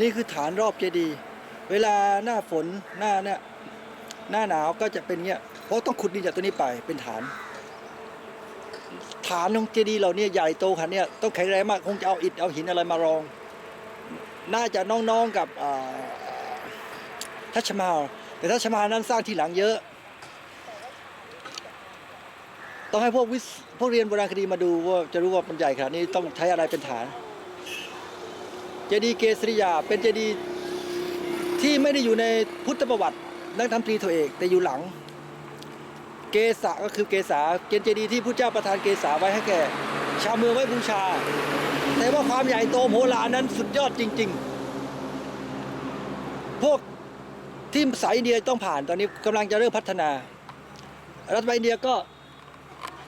นี่คือฐานรอบเจดีย์เวลาหน้าฝนหน้าเนี่ยหน้าหนาวก็จะเป็นเงี้ยเพราะต้องขุดดินจากตัวนี้ไปเป็นฐาน ฐานของเจดีย์เหล่านี้ใหญ่โตขนาดเนี้ยต้องแข็งแรงมากคงจะเอาอิฐเอาหินอะไรมารอง น่าจะน้องๆกับทัชมาลแต่ทัชมาลนั้นสร้างทีหลังเยอะ ต้องให้พวกวิศพวกเรียนโบราณคดีมาดูว่าจะรู้ว่ามันใหญ่ขนาดนี้ต้องใช้อะไรเป็นฐาน เจดีย์เกษริยา เป็นเจดีย์ที่ไม่ได้อยู่ในพุทธประวัตินักธรรมตรีโทเอกแต่อยู่หลัง เกษะก็คือเกษาเกณฑ์เจดีย์ที่พระเจ้าประทานเกษาไว้ให้แก่ ชาวเมืองไว้บูชา แต่ว่าความใหญ่โตโหฬารนั้นสุดยอดจริง ๆ พวกที่สายอินเดียต้องผ่านตอนนี้กำลังจะเริ่มพัฒนา รัฐบาลอินเดียก็